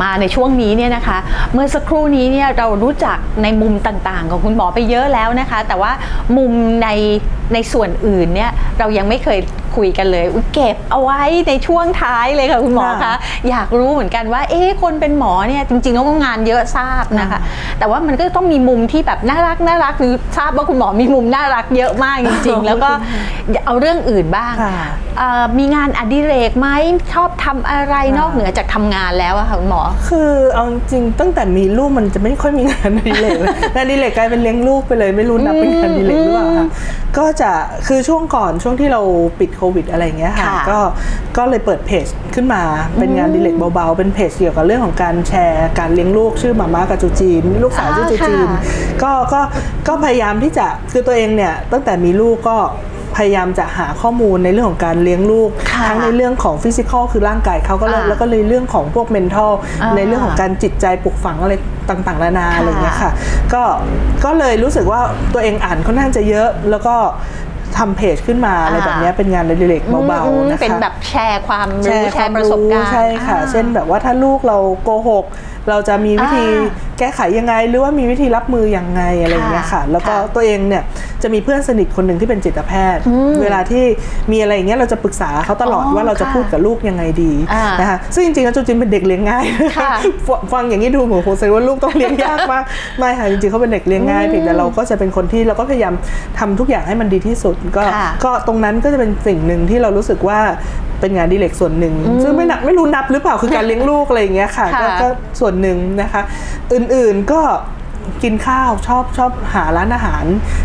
มาในช่วงนี้เนี่ยนะคะ เมื่อสักครู่นี้เนี่ยเรารู้จักในมุมต่างๆ ของคุณหมอไปเยอะแล้วนะคะ แต่ว่ามุมในในส่วนอื่นเนี่ยเรายังไม่เคยคุยกันเลยอุ๊ยเก็บเอาไว้ในช่วงท้ายเลยค่ะคุณหมอคะค่ะอยากรู้เหมือนกันว่า เอ๊ะคนเป็นหมอเนี่ยจริงๆแล้วก็งานเยอะทราบนะคะ แต่ว่ามันก็ต้องมีมุมที่แบบน่ารักน่ารักหรือทราบว่าคุณหมอมีมุมน่ารักเยอะมากจริง ๆ แล้วก็เอาเรื่องอื่นบ้างค่ะเอ่อ มีงานอดิเรกไหมชอบทำอะไรนอกเหนือจากทำงานแล้วอะค่ะคุณหมอ คือเอาจริงๆตั้งแต่มีลูกมันจะไม่ค่อยมีงานอดิเรกเลยงานอดิเรกกลายเป็นเลี้ยงลูกไปเลย ไม่รู้นับเป็นงานอดิเรกหรือเปล่าคะก็จะคือช่วงก่อนช่วงที่เราปิดโควิดอะไรอย่างเงี้ยค่ะค่ะก็ก็เลยเปิดเพจขึ้นมาเป็นงานอดิเรกเบาๆ เป็นเพจเกี่ยวกับเรื่องของการแชร์การเลี้ยงลูกชื่อมาม่ากับจูจีน ลูกสาวชื่อจูจีนค่ะก็ก็ก็พยายามที่จะคือตัวเองเนี่ยตั้งแต่มีลูกก็ พยายามจะหาข้อมูลในเรื่องของการเลี้ยงลูกค่ะทั้งในเรื่องของฟิสิกอลคือร่างกายเขาก็เลยอ่าแล้วก็เลยเรื่องของพวก mental อ่าในเรื่องของการจิตใจปลูกฝังอะไรต่างๆนานาค่ะอะไรอย่างเงี้ยค่ะ ก็ก็เลยรู้สึกว่าตัวเองอ่านค่อนข้างจะเยอะแล้วก็ทำเพจขึ้นมาอะไรแบบเนี้ยเป็นงานอดิเรกเบาอืมๆนะคะเป็นแบบแชร์ความรู้แชความร์ประสบการณ์ใช่ค่ะอ่าเช่นแบบว่าถ้าลูกเราโกหก เราจะมีวิธีอ่าแก้ไขยังไง หรือว่ามีวิธีรับมือยังไงอะไรอย่างเงี้ยค่ะค่ะแล้วก็ค่ะตัวเองเนี่ยจะมีเพื่อนสนิทคนหนึ่งที่เป็นจิตแพทย์ เวลาที่มีอะไรอย่างเงี้ยเราจะปรึกษาเขาตลอดอ๋อว่าเราจะค่ะพูดกับลูกยังไงดีอ่านนะคะซึ่งจริงๆแล้วจูจินเป็นเด็กเลี้ยงง่ายค่ะฟังฟังอย่างนี้ดูเหมือนโหแสดงว่าลูกต้องเลี้ยงยากมากไม่ค่ะจริงๆเขาเป็นเด็กเลี้ยงง่ายเพียงแต่เราก็จะเป็นคนที่เราก็พยายามทำทุกอย่างให้มันดีที่สุด ก็ค่ะก็ตรงนั้นก็จะเป็นสิ่งหนึ่งที่เรารู้สึกว่า เป็นงานอดีเล็กส่วนหนึ่ง ซึ่งไม่หนักไม่รู้นับหรือเปล่าคือการเลี้ยงลูกอะไรอย่างเงี้ยค่ะค่ะก็ก็ส่วนหนึ่งนะคะ อื่นๆก็ กินข้าวชอบชอบหาร้านอาหาร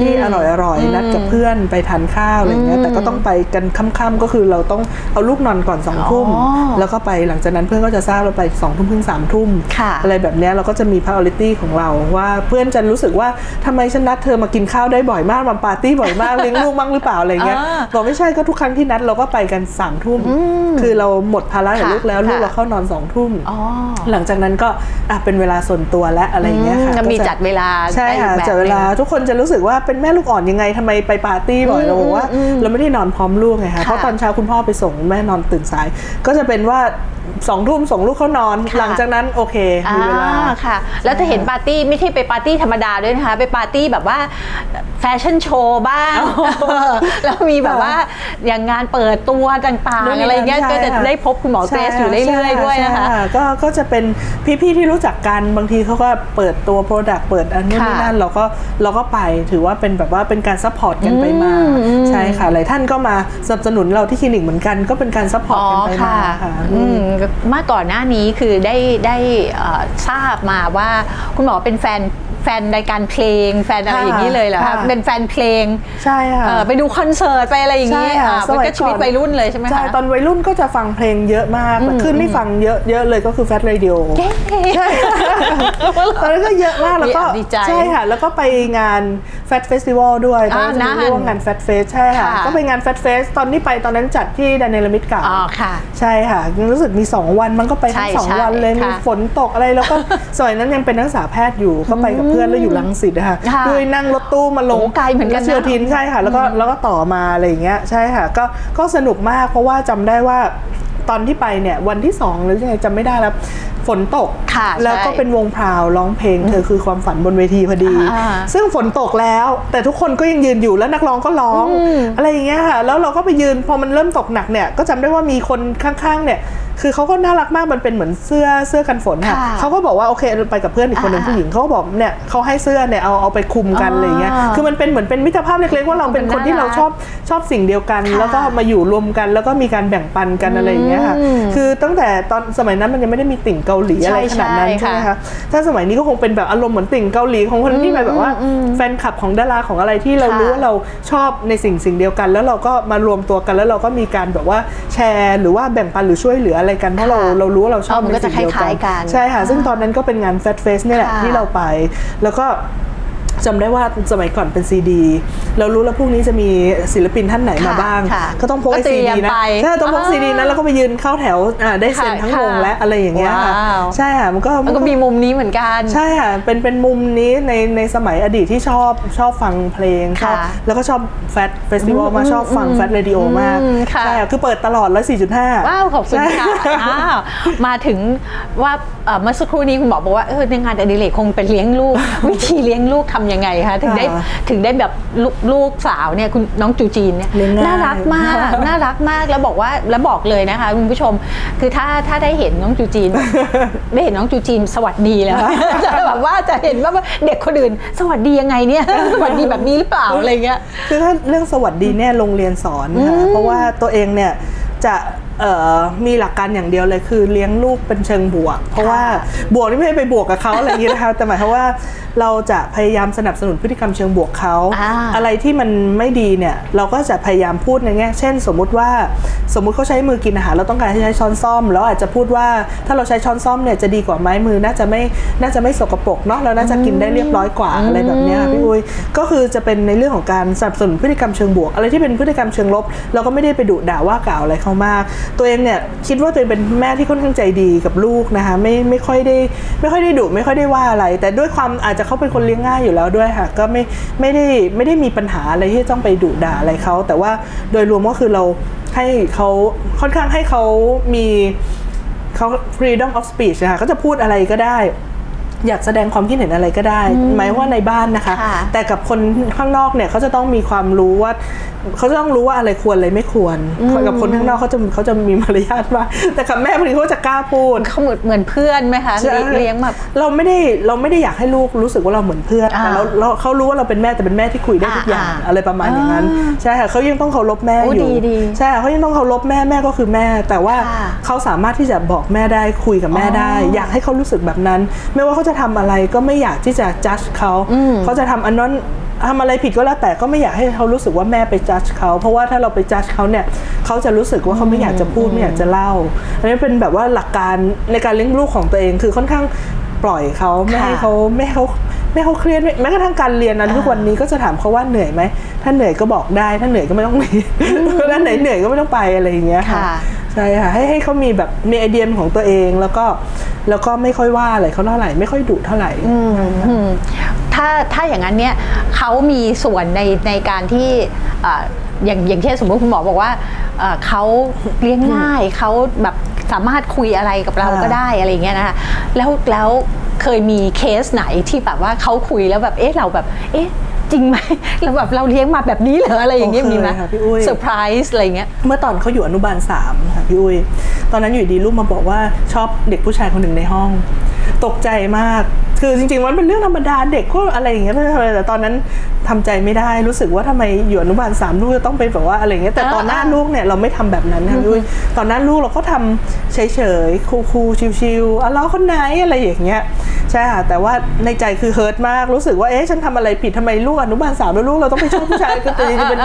ที่อร่อยอร่อยๆนัดกับเพื่อนไปทานข้าวอะไรอย่างเงี้ยแต่ก็ต้องไปกันค่ำๆก็คือเราต้องเอาลูกนอนก่อนสองทุ่มอ๋อแล้วก็ไปหลังจากนั้นเพื่อนก็จะทราบเราไปสองทุ่มครึ่งสามทุ่มค่ะอะไรแบบเนี้ยเราก็จะมี priority ของเราว่าเพื่อนจะรู้สึกว่าทำไมฉันนัดเธอมากินข้าวได้บ่อยมากมาปาร์ตี้บ่อยมากเลี้ยงลูกมั่งหรือเปล่าอะไรเงี้ยอ่าบอกไม่ใช่ก็ทุกครั้งที่นัดเราก็ไปกันสามทุ่มคือเราหมดภาระกับค่ะลูกแล้วลูกค่ะเราเข้านอนสองทุ่มอ๋อหลังจากนั้นก็อะเป็นเวลาส่วนตัวและอะไรเงี้ยค่ะจะมีก็จัดเวลาใช่ค่ะได้อีกแบบจัดเวลาหนึ่งทุกคนจะรู้สึกว่าเป็นแม่ลูกอ่อนยังไงทำไมไปปาร์ตี้บ่อยเราบอกว่า เราไม่ได้นอนพร้อมลูกไงคะค่ะเพราะตอนเช้าคุณพ่อไปส่งแม่นอนตื่นสาย ก็จะเป็นว่า สองทุ่มส่งลูกเขานอน ค่ะ หลังจากนั้นโอเคมีเวลา อ่าค่ะ แล้วจะเห็นปาร์ตี้ไม่ใช่ไปปาร์ตี้ธรรมดาด้วยนะคะ ไปปาร์ตี้แบบว่าแฟชั่นโชว์บ้างแล้วมีแบบว่าอย่างงานเปิดตัวต่างๆอะไรเงี้ยใช่ก็จะค่ะ ได้พบคุณหมอเกรซอยู่เรื่อยๆด้วยนะคะ ใช่ก็ก็จะเป็นพี่ๆที่รู้จักกันบางทีเขาก็เปิดตัวโปรดักต์เปิดอันนู้นนี่ค่ะนั่นเราก็เราก็ไปถือว่าเป็นแบบว่าเป็นการซัพพอร์ตกันไปมาใช่ค่ะหลายท่านก็มาสนับสนุนเราที่คลินิกเหมือนกันก็เป็นการซัพพอร์ตกันไปมาค่ะอืมเมื่อก่อนหน้านี้คือได้ได้เอ่อทราบมาว่าคุณหมอเป็นแฟนแฟนรายการเพลง แฟนอะไรค่ะอย่างนี้เลยเหรอคะค่ะเป็นแฟนเพลงใช่ค่ะเอ่อไปดูคอนเสิร์ตไปอะไรอย่างนี้ใช่ค่ะอ่ามันก็ชีวิตวัยรุ่นเลยใช่ไหมคะใช่ตอนวัยรุ่นก็จะฟังเพลงเยอะมากแต่ขึ้นที่ฟังเยอะเยอะเลยก็คือแฟ t เรดิโอเย้ใช่ ตอนนั้นก็เยอะมากแล้วก็ดีใจใช่ค่ะ แล้วก็ไปงานแฟ t เฟสติวัลด้วยตอนนั้นอ่าจะเรียกว่างานแฟ t เฟสใช่ค่ะค่ะ ก็ไปงานแฟ t เฟสตอนที่ไปตอนนั้นจัดที่ดานเนลมิดเก่าอ๋อค่ะ ใช่ค่ะรู้สึกมี 2 วันมันก็ไปทั้งใช่สองใช่วันเลยค่ะมีฝนตกอะไรแล้วก็สมัยนั้นยังเป็นนักศึกษาแพทย์อยู่ก็ไปกับเพื่อนแล้วอยู่ลังสิตนะคะค่ะด้วยนั่งรถตู้มาลงโอ้ไกลเหมือนกันนะรัชโยธินใช่ค่ะ แล้วก็แล้วก็ต่อมาอะไรอย่างเงี้ยใช่ค่ะ ก็ก็สนุกมากเพราะว่าจำได้ว่าตอนที่ไปเนี่ยวันที่สองหรือยังไงจำไม่ได้แล้ว ฝนตก ค่ะแล้วก็ใช่ เป็นวงพราวร้องเพลง เธอคือความฝันบนเวทีพอดี อ่าซึ่งฝนตกแล้ว แต่ทุกคนก็ยังยืนอยู่แล้วนักร้องก็ร้องอะไรอย่างเงี้ยค่ะแล้วเราก็ไปยืนพอมันเริ่มตกหนักเนี่ยก็จำได้ว่ามีคนข้างๆเนี่ย คือเขาก็น่ารักมากมันเป็นเหมือนเสื้อเสื้อกันฝนค่ะค่ะเขาก็บอกว่าโอเคไปกับเพื่อนอีกคนหนึ่งอ่าผู้หญิงเขาก็บอกเนี่ยเขาให้เสื้อเนี่ยเอาเอาไปคลุมกันอ๋อออะไรอย่างเงี้ยคือมันเป็นเหมือนเป็นมิตรภาพเล็กๆว่าเราเป็นคนที่เราชอบชอบสิ่งเดียวกันค่ะแล้วก็มาอยู่รวมกัน แล้วก็มีการแบ่งปันกันอะไรอย่างเงี้ยค่ะอืมคือตั้งแต่ตอนสมัยนั้นมันยังไม่ได้มีติ่งเกาหลีอะไรขนาดนั้นใช่ใช่ไหมค่ะคะถ้าสมัยนี้ก็คงเป็นแบบอารมณ์เหมือนติ่งเกาหลีของคนที่ไปแบบว่าแฟนคลับของดาราของอะไรที่เราค่ะรู้ว่าเราชอบในสิ่งสิ่งเดียวกัน แล้วเราก็มารวมตัวกันแล้วเราก็มีการแบบว่าแชร์ หรือว่าแบ่งปันหรือช่วยเหลืออะไรกันเพราะเราค่ะเรารู้ว่าเราชอบอ๋อมันก็ในสิ่งเดียวจะคล้ายๆกันใช่ค่ะ ซึ่งตอนนั้นก็เป็นงานแฟ t เฟสเนี่ยแหละค่ะที่เราไป แล้วก็ จำได้ว่าสมัยก่อนเป็นซีดีเรารู้แล้วพรุ่งนี้จะมีศิลปินท่านไหนมาค่ะบ้างค่ะก็ต้องพกก็ไอเตรีซียมดีนะไปใช่ต้องพกอ่าซีดีนั้นแล้วก็ไปยืนเข้าแถวอ่าได้เซ็นค่ะทั้งวงค่ะและอะไรอย่างเงี้ยค่ะว้าวใช่ค่ะมันก็แล้วก็มีมุมนี้เหมือนกัน ใช่ค่ะเป็นเป็นมุมนี้ในในสมัยอดีตที่ชอบชอบฟังเพลงชอบค่ะแล้วก็ชอบแฟตเฟสติวัลมากชอบฟังแฟตเรดิโอมากอืมค่ะใช่ค่ะคือเปิดตลอดแล้ว4.5ว้าวขอบคุณค่ะอ้าวมาถึงว่าเอ่อเมื่อสักครู่นี้คุณหมอบอกว่าเออในงานอดิเรกคงเป็นเลี้ยงลูก วิธีเลี้ยงลูกทำยังไงคะถึงได้ค่ะถึงได้แบบลูกลูกสาวเนี่ยคุณน้องจูจีนเนี่ยเลี้ยงง่ายน่ารักมากน่ารักมากแล้วบอกว่าแล้วบอกเลยนะคะคุณผู้ชม คือถ้าถ้าได้เห็นน้องจูจีนได้เห็นน้องจูจีนสวัสดีแล้วจะแบบว่าจะเห็นว่าเด็กคนอื่น สวัสดียังไงเนี่ยสวัสดีแบบนี้หรือเปล่าอะไรเงี้ยคือถ้าเรื่องสวัสดีเนี่ยโรงเรียนสอนค่ะเพราะว่าตัวเองเนี่ยจะเอ่อ มีหลักการอย่างเดียวเลยคือเลี้ยงลูกเป็นเชิงบวก เพราะว่าบวกนี่ไม่ได้ไปบวกกับเขาอะไรอย่างนี้นะคะแต่หมายความว่าเราจะพยายามสนับสนุนพฤติกรรมเชิงบวกเขาอ่าอะไรที่มันไม่ดีเนี่ยเราก็จะพยายามพูดในแง่เช่น สมมุติว่าสมมุติเขาใช้มือกินอาหารเราต้องการให้ใช้ช้อนซ่อมแล้วอาจจะพูดว่าถ้าเราใช้ช้อนซ่อมเนี่ยจะดีกว่าไม้มือน่าจะไม่น่าจะไม่สกปรกเนาะเราน่าจะกินได้เรียบร้อยกว่าอะไรแบบเนี้ยค่ะพี่อุ้ยก็คือจะเป็นในเรื่องของการสนับสนุนพฤติกรรมเชิงบวก อะไรที่เป็นพฤติกรรมเชิงลบ เราก็ไม่ได้ไปดุด่าว่ากล่าวอะไรเขามากตัวเองเนี่ยคิดว่าตัวเองเป็นแม่ที่ค่อนข้างใจดีกับลูกนะคะไม่ไม่ค่อยได้ไม่ค่อยได้ดุไม่ค่อยได้ว่าอะไร แต่ด้วยความอาจจะเขาเป็นคนเลี้ยงง่ายอยู่แล้วด้วยค่ะก็ไม่ไม่ได้ไม่ได้มีปัญหาอะไรที่ต้องไปดุด่าอะไรเขาแต่ว่าโดยรวมก็คือเราให้เขาค่อนข้างให้เขามีเขา freedom of speech นะคะก็จะพูดอะไรก็ได้ อยากแสดงความคิดเห็นอะไรก็ได้ หมายว่าในบ้านนะคะค่ะแต่กับคนข้างนอกเนี่ยเขาจะต้องมีความรู้ว่าเขาจะต้องรู้ว่าอะไรควรอะไรไม่ควร กับคนข้างนอกเขาจะเขาจะมีมารยาทมากแต่กับแม่บางทีเขาจะกล้าพูดเขาเหมือนเหมือนเพื่อนไหมคะใช่เลี้ยงแบบเราไม่ได้เราไม่ได้อยากให้ลูกรู้สึกว่าเราเหมือนเพื่อนอ่าแต่เราเราเขารู้ว่าเราเป็นแม่แต่เป็นแม่ที่คุยได้ทุกอย่างอ่าอ่าอะไรประมาณอย่างนั้นอ่าใช่ค่ะเขายังต้องเคารพแม่โอ้อยู่ดีดีใช่ค่ะเขายังต้องเคารพแม่แม่ก็คือแม่ แต่ว่าค่ะเขาสามารถที่จะบอกแม่ได้คุยกับแม่ได้อ๋อออยากให้เขารู้สึกแบบนั้น ไม่ว่าเขาจะทำอะไรก็ไม่อยากที่จะจัดเขาอืมเขาจะทำอันนั้นทำอะไรผิดก็แล้วแต่ก็ไม่อยากให้เขารู้สึกว่าแม่ไปจัดเขาเพราะว่าถ้าเราไปจัดเขาเนี่ยเขาจะรู้สึกว่าเขาไม่อยากจะพูดไม่อยากจะเล่า อันนี้เป็นแบบว่าหลักการในการเลี้ยงลูกของตัวเองคือค่อนข้างปล่อยเขาไม่ให้ค่ะเขาไม่ให้เขาไม่ให้เขาเครียดไม่แม้กระทั่งการเรียนนะทุกวันนี้ก็จะถามเขาว่าเหนื่อยไหมถ้าเหนื่อยก็บอกได้ ถ้าเหนื่อยก็ไม่ต้องมีถ้าไหนเหนื่อยก็ไม่ต้องไปอะไรอย่างเงี้ยค่ะค่ะใช่ค่ะให้ให้เขามีแบบมีไอเดียของตัวเองแล้วก็แล้วก็ไม่ค่อยว่าอะไรเขาเท่าไหร่ไม่ค่อยดุเท่าไหร่อืมถ้าถ้าอย่างนั้นเนี่ยเขามีส่วนในในการที่เอ่ออย่างอย่างเช่นสมมติคุณหมอบอกว่าเอ่อเขาเลี้ยงง่ายเขาแบบสามารถคุยอะไรกับเราค่ะก็ได้อะไรอย่างเงี้ยนะคะแล้วแล้วเคยมีเคสไหนที่แบบว่าเขาคุยแล้วแบบเอ๊ะเราแบบเอ๊ะ จริงไหมเราแบบเราเลี้ยงมาแบบนี้เหรออะไรอย่างเงี้ยโอเคมีไหมค่ะพี่อุ้ยเซอร์ไพรส์อะไรอย่างเงี้ยเมื่อตอนเขาอยู่อนุบาลสามค่ะพี่อุ้ยตอนนั้นอยู่ดีลูกมาบอกว่าชอบเด็กผู้ชายคนหนึ่งในห้องตกใจมาก คือจริงๆมันเป็นเรื่องธรรมดาเด็กก็อะไรอย่างเงี้ยไม่ใช่อะไรแต่ตอนนั้นทำใจไม่ได้รู้สึกว่าทำไมอยู่อนุบาลสามลูกจะต้องไปแบบว่าอะไรอย่างเงี้ยแต่ตอนหน้าอ่าลูกเนี่ยเราไม่ทำแบบนั้นนะพี่อุ้ยตอนหน้าลูกเราก็ทำเฉยๆคูลๆชิวๆอะล้อคนไหนอะไรอย่างเงี้ยใช่ค่ะแต่ว่าในใจคือเฮิร์ตมากรู้สึกว่าเอ๊ะฉันทำอะไรผิดทำไมลูกอนุบาลสามแล้วลูกเราต้องไปชอบผู้ชายก็จริงๆเป็น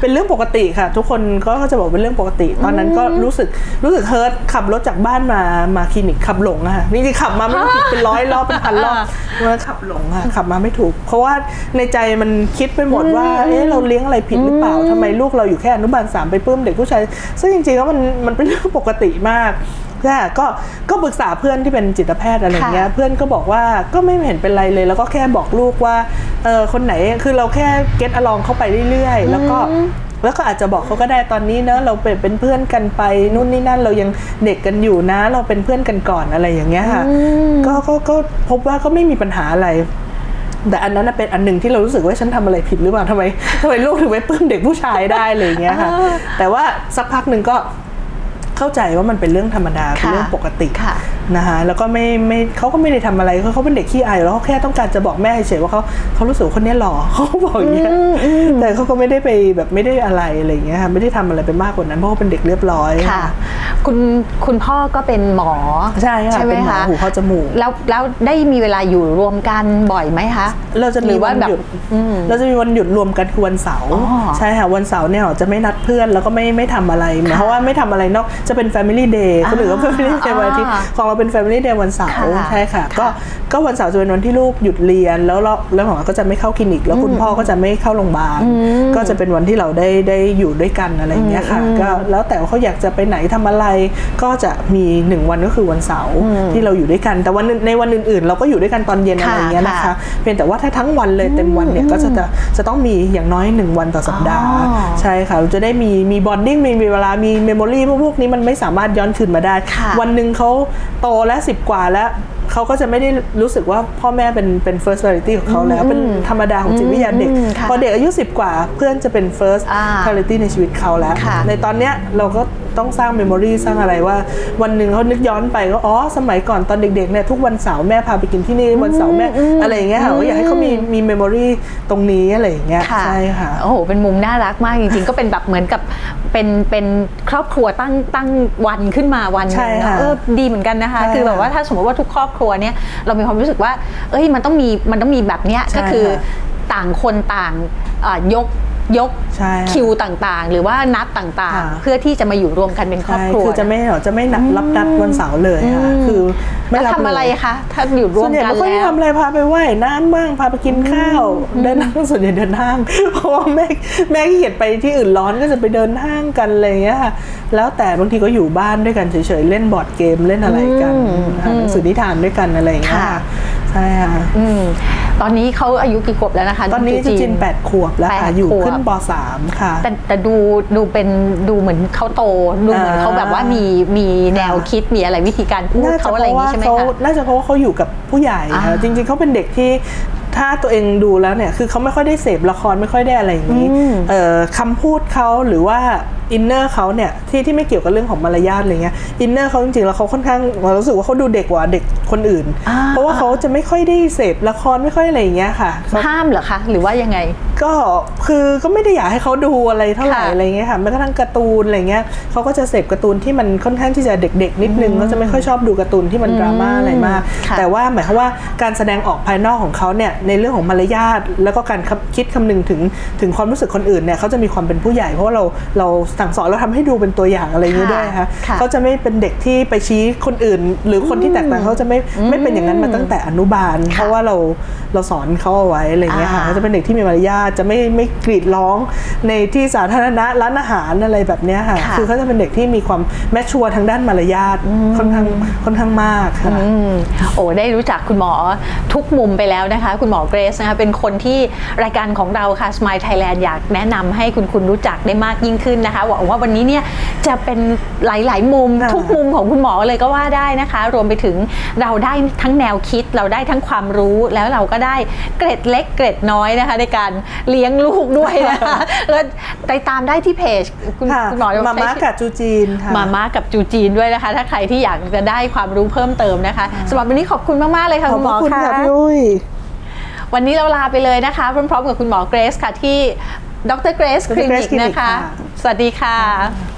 เป็นเรื่องปกติค่ะ ทุกคนก็จะบอกเป็นเรื่องปกติ ตอนนั้นก็รู้สึกรู้สึกเฮิร์ตขับรถจากบ้านมามาคลินิกขับหลงอะค่ะจริงๆขับมาไม่รู้กี่เป็นร้อยรอบเป็นพันรอบมันขับหลงค่ะขับมาไม่ถูก เพราะว่าในใจมันคิดไปหมดว่าเอ๊ะเราเลี้ยงอะไรผิดหรือเปล่าทำไมลูกเราอยู่แค่อนุบาลสามไปปลื้มเด็กผู้ชายซึ่งจริงๆแล้วมันมันเป็นเรื่องปกติมากใช่ก็ก็ปรึกษาเพื่อนที่เป็นจิตแพทย์อะไรอย่างเงี้ยค่ะเพื่อนก็บอกว่าก็ไม่เห็นเป็นไรเลย แล้วก็แค่บอกลูกว่าเออคนไหนคือเราแค่เก็ตอลองเข้าไปเรื่อยๆ แล้วก็ แล้วก็อาจจะบอกเขาก็ได้ตอนนี้เนอะเราเป็นเป็นเพื่อนกันไปนู่นนี่นั่นเรายังเด็กกันอยู่นะ เราเป็นเพื่อนกันก่อนอะไรอย่างเงี้ยค่ะก็ก็ก็พบว่าก็ไม่มีปัญหาอะไรแต่อันนั้นนะเป็นอันหนึ่งที่เรารู้สึกว่าฉันทำอะไรผิดหรือเปล่าทำไมทำไมลูกถึงไปปลื้มเด็กผู้ชายได้อะไรอย่างเงี้ยค่ะ แต่ว่าสักพักหนึ่งก็ เข้าใจว่ามันเป็นเรื่องธรรมดาเป็นเรื่องปกติค่ะนะคะแล้วก็ไม่ไม่เขาก็ไม่ได้ทำอะไรเขาเขาเป็นเด็กขี้อายแล้วเขาแค่ต้องการจะบอกแม่เฉยๆว่าเขาเขารู้สึกว่าคนเนี้ยหล่อเขาก็บอกอย่างเงี้ยแต่เขาก็ไม่ได้ไปแบบไม่ได้อะไรอะไรอย่างเงี้ยค่ะไม่ได้ทำอะไรไปมากกว่านั้นเพราะเขาเป็นเด็กเรียบร้อยค่ะ คุณคุณพ่อก็เป็นหมอใช่ค่ะใช่ไหมเป็นหมอคะหูเข้าจมูกแล้วแล้วได้มีเวลาอยู่รวมกันบ่อยไหมคะเราจะหมีรือว่าวันแบบหยุดอืมเราจะมีวันหยุดรวมกันคือวันเสาร์อ๋อใช่ค่ะวันเสาร์เนี่ยจะไม่นัดเพื่อนแล้วก็ไม่ไม่ทำอะไรหมายความว่าไม่ทำอะไรนอกจะเป็น Family Day คนอื่นก็ Family Day วันอาทิตย์อ่าของเราเป็น Family Day วันเสาร์ค่ะใช่ค่ะค่ะ ก็ก็วันเสาร์จะเป็นวันที่ลูกหยุดเรียน แล้วเราแล้วหมอก็จะไม่เข้าคลินิก แล้วคุณพ่อก็จะไม่เข้าโรงพยาบาลก็จะเป็นวันที่เราได้ได้อยู่ด้วยกันอะไรอย่างเงี้ยค่ะก็แล้วแต่ว่าเขาอยากจะไปไหนทำอะไร ก็จะมีหนึ่งวันก็คือวันเสาร์ที่เราอยู่ด้วยกัน แต่วันในวันอื่น ๆ เราก็อยู่ด้วยกันตอนเย็นอะไรอย่างเงี้ยนะคะค่ะเพียงแต่ว่าถ้าทั้งวันเลยเต็มวันเนี่ยก็จะจะจะต้องมีอย่างน้อยหนึ่งวันต่อสัปดาห์อ๋อใช่ค่ะเราจะได้มีมีบอนดิ้งมีมีเวลามีเมมโมรีพวกนี้มันไม่สามารถย้อนคืนมาได้ค่ะวันหนึ่งเขาโตแล้วสิบกว่าแล้วเขาก็จะไม่ได้รู้สึกว่าพ่อแม่เป็นเป็น first priority ของเขาแล้ว เป็นธรรมดาของจิตวิทยาเด็กอืมค่ะพอเด็กอายุ 10 กว่าเพื่อนจะเป็น first อ่า priority ในชีวิตเขาแล้วค่ะในตอนเนี้ยเราก็ ต้องสร้างเมมโมรีสร้างอะไรว่า วันหนึ่งเขานึกย้อนไปก็อ๋อสมัยก่อนตอนเด็กๆเนี่ยทุกวันเสาร์แม่พาไปกินที่นี่วันเสาร์แม่อะไรอย่างเงี้ยค่ะก็อยากให้เขามีมีเมมโมรีตรงนี้อะไรอย่างเงี้ยค่ะใช่ค่ะโอ้โหเป็นมุมน่ารักมากจริงๆ ก็เป็นแบบเหมือนกับเป็นเป็นครอบครัวตั้งตั้งวันขึ้นมาวันหนึใช่งค่ะเออดีเหมือนกันนะคะใช่คือแบบว่าถ้าสมมติว่าทุกครอบครัวเนี่ยเรามีความรู้สึกว่า เอ้ยมันต้องมีมันต้องมีแบบเนี้ยใช่ก็คือค่ะต่างคนต่างอ่ายก ยกใช่ค่ะคิวต่างๆ หรือว่านัดต่างค่ะ ๆ เพื่อที่จะมาอยู่รวมกันเป็นครอบใช่ครัวคือจะไม่เหรอจะไม่นัดรับนัดวันเสาร์เลยค่ะ อืม คือไม่แล้วรับทำอะไรเลยคะถ้าอยู่รวส่มวนใหญ่กันไม่ค่อยได้แล้ว ทำอะไรพาไปว่ายน้ำบ้างพาไปกินข้าว เดินห้างส่วนใหญ่เดินห้าง เพราะว่าแม่แม่ขี้เกียจไปที่อื่นร้อนก็จะไปเดินห้างกันอะไรอย่างเงี้ยค่ะแล้วแต่บางทีก็อยู่บ้านด้วยกันเฉยๆเล่นบอร์ดเกมเล่นอะไรกันอ่านหนังสือนิทานด้วยกันอะไรอย่างเงี้ยค่ะ ค่ะใช่ค่ะ อืม ตอนนี้เขาอายุกี่ขวบแล้วนะคะตอนนี้งจะจินแปดขวบแล้วแปค่ะดอยู่ขวบขึ้นปสามค่ะ แต่แต่ดูดูเป็นดูเหมือนเขาโต ดูเหมือนอ่าเขาแบบว่ามีมีแนวคิดมีอะไรวิธีการพูดน่าจะเขาเพอะไรอย่างราะว่านี้ใช่ไหมเขาคะน่าจะเพราะว่าเขาอยู่กับผู้ใหญ่อ่าค่ะจริง ๆเขาเป็นเด็กที่ถ้าตัวเองดูแล้วเนี่ยคือเขาไม่ค่อยได้เสพละครไม่ค่อยได้อะไรอย่างนี้อืมเอ่อคำพูดเขาหรือว่า อินเนอร์เขาเนี่ยที่ที่ไม่เกี่ยวกับเรื่องของมารยาทอะไรเงี้ยอินเนอร์เขาจริงๆแล้วเขาค่อนข้างเรารู้สึกว่าเขาดูเด็กกว่าเด็กคนอื่นอ่าเพราะว่าเขาจะไม่ค่อยได้เสพละครไม่ค่อยอะไรอย่างเงี้ยค่ะเขาห้ามเหรอคะหรือว่ายังไง ก็คือก็ไม่ได้อยากให้เขาดูอะไรเท่าไหร่ค่ะอะไรเงี้ยค่ะแม้กระทั่งการ์ตูนอะไรเงี้ยเขาก็จะเสพการ์ตูนที่มันค่อนข้างที่จะเด็กๆ นิดนึงเขาจะไม่ค่อยชอบดูการ์ตูนที่มันดราม่าอะไรมากค่ะแต่ว่าหมายความว่าการแสดงออกภายนอกของเขาเนี่ยในเรื่องของมารยาทแล้วก็การคิดคำนึงถึงถึงความรู้สึกคนอื่นเนี่ยเขาจะมีความเป็นผู้ใหญ่เพราะว่าเราเราสั่งสอนเราทำให้ดูเป็นตัวอย่างอะไรอย่างนี้ด้วยค่ะค่ะเขาจะไม่เป็นเด็กที่ไปชี้คนอื่น หรือคนที่แตกต่างเขาจะไม่ไม่เป็นอย่างนั้นมาตั้งแต่อนุบาล เพราะว่าเราเราสอนเขาเอาไว้อะไรอย่างเงี้ยค่ะอ่าเขาจะเป็นเด็กที่มีมารยาทจะไม่ไม่กรีดร้องในที่สาธารณะร้านอาหารอะไรแบบเนี้ยค่ะค่ะ คือเขาจะเป็นเด็กที่มีความแมชชัวร์ทางด้านมารยาทค่อนข้างค่อนข้างมากค่ะอืมโอ้ได้รู้จักคุณหมอทุกมุมไปแล้วนะคะ คุณหมอเกรซนะคะเป็นคนที่รายการของเราค่ะ Smile Thailand อยากแนะนำให้คุณคุณรู้จักได้มากยิ่งขึ้นนะคะหวังว่าวันนี้เนี่ยจะเป็นหลาย ๆ มุมค่ะทุกมุมของคุณหมอเลยก็ว่าได้นะคะ รวมไปถึงเราได้ทั้งแนวคิดเราได้ทั้งความรู้แล้วเราก็ได้เกร็ดเล็กเกร็ดน้อยนะคะ ในการเลี้ยงลูกด้วยนะคะแล้วไปตามได้ที่เพจคุณค่ะคุณหมอมาม่ากับจูจีนค่ะมาม่ากับจูจีนด้วยนะคะ ถ้าใครที่อยากจะได้ความรู้เพิ่มเติมนะคะสำหรับวันนี้ขอบคุณมาก ๆ เลยค่ะขอบคุณหมอคุณค่ะค่ะพี่อุ้ยวันนี้เราลาไปเลยนะคะ พร้อม ๆ กับคุณหมอเกรซค่ะที่ ดรเกรซค Dr. ลินิ Grace กนะคะ Clinic ค่ะสวัสดีค่ะ